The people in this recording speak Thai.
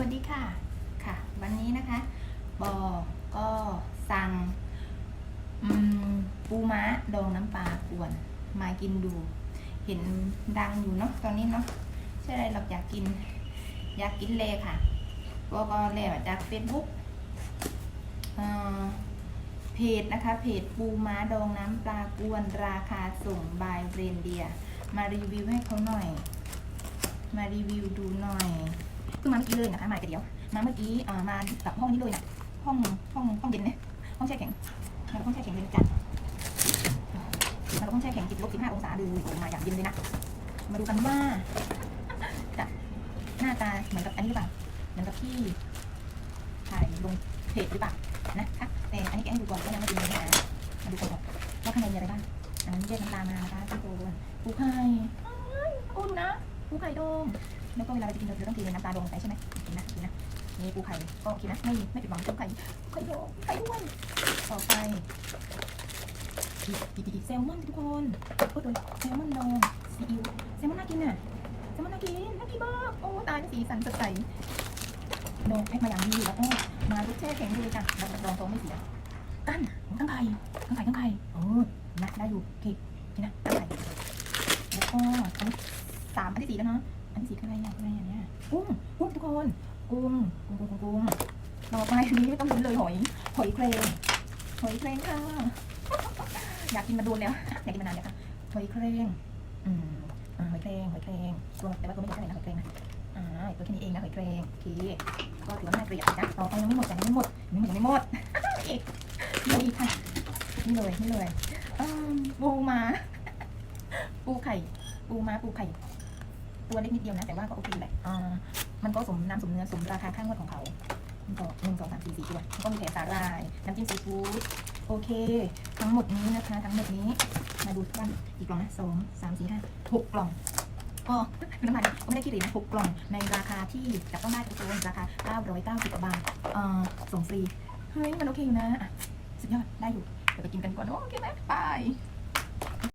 วัสดีค่ะ ค่ะ วันนี้นะคะ บอก็สั่งปูม้าดองน้ำปลากวน มากินดู เห็นดังอยู่เนาะตอนนี้เนาะใช่ไรเราอยากกิน อยากกินเลยค่ะก็ก็เลยจากเฟซบุ๊กเพจนะคะ เพจปูม้าดองน้ำปลากวน ราคาส่งบายเรนเดีย มารีวิวให้เขาหน่อย มารีวิวดูหน่อย เพิ่งมาเมื่อกี้เลยนะคะมาแต่เดียวมาเมื่อกี้อ่ามากับห้องนี้เลยนะห้องห้องห้องเย็นเนี่ยห้องแช่แข็งมากับห้องแช่แข็งเลยจ้ะมาห้องแช่แข็งติดลบ15องศาเลยโอ้มาอย่างเย็นเลยนะมาดูกันว่าจะหน้าตาเหมือนกับอันนี้หรือเปล่าเหมือนกับที่ถ่ายลงเพจหรือเปล่านะคะแต่อันนี้แกให้ดูก่อนก็ยังไม่ดูเนื้อหามาดูก่อนว่าข้างในมีอะไรบ้างอันนั้นแยกน้ำตามานะคะที่ตด้วปูไข่อุ่นนะ ปูไข่ดองแล้วก็เวลาเราจะกินเราจะต้องกินน้ำตาลดองลงไปใช่ไหมกินนะกินนะนี่ปูไข่ก็โอเคนะไม่ไม่ผิดหวังปูไข่ไข่ดองไข่ด้วยต่อไปอีกอีกแซลมอนทุกคนก็ตัวแซลมอนดองซีอิ๊วแซลมอนน่ากินน่ะแซลมอนน่ากินน่ากินมากโอ้ตายสีสันสดใสดองแพ็คมาอย่างดีแล้วก็มาทุกแช่แข็งเลยจ้ะดองดองตรงไม่เสียตั้นตั้งไข่ตั้งไข่ตั้งไข่เออนะได้อยู่โอเคกินนะตั้งไข่แล้วก็ สามอันที่สี่แล้วเนาะ อันที่สี่คืออะไรอย่างอะไรอย่างเนี้ยกุ้งกุ้งทุกคนกุ้งกุ้งกุ้งกุ้งต่อไปนี้ไม่ต้องลุ้นเลยหอย หอยแครงหอยแครงค่ะ อยากกินมาดูแล้ว อยากกินมานานแล้วค่ะ หอยแครงอืมอ่าหอยแครงหอยแครงตัวแต่ว่าตัวไม่ใหญ่เท่าไหร่นะหอยแครงนะอ่าตัวแค่นี้เองนะหอยแครงโอเคก็ถือว่าน่าเกลียดนะต่อไปยังไม่หมดยังไม่หมดยังไม่หมดยังไม่หมดอีกนี่อีกค่ะ นี่เลยนี่เลยปูมา ปูไข่ ปูมาปูไข่ ตัวเล็กนิดเดียวนะ แต่ว่าก็โอเคแหละอ่ามันก็สมน้ำสมเนื้อสมราคาข้างงวดของเขามันก็หนึ่งสองสามสี่สี่ตัวแล้วก็มีแถมสาหร่ายน้ำจิ้มซีฟู้ดโอเค ทั้งหมดนี้นะคะ ทั้งหมดนี้มาดูกันอีกกล่องนะสองสามสี่ห้าหกกล่องก็เป็นน้ำมันก็ไม่ได้คิดเลยนะหกกล่องในราคาที่จับต้องได้ทุกคนราคาเก้าร้อยเก้าสิบกว่าบาทเอ่อส่งฟรีเฮ้ยมันโอเคอยู่นะอะสุดยอดได้อยู่เดี๋ยวไปกินกันก่อนโอเคไหมไป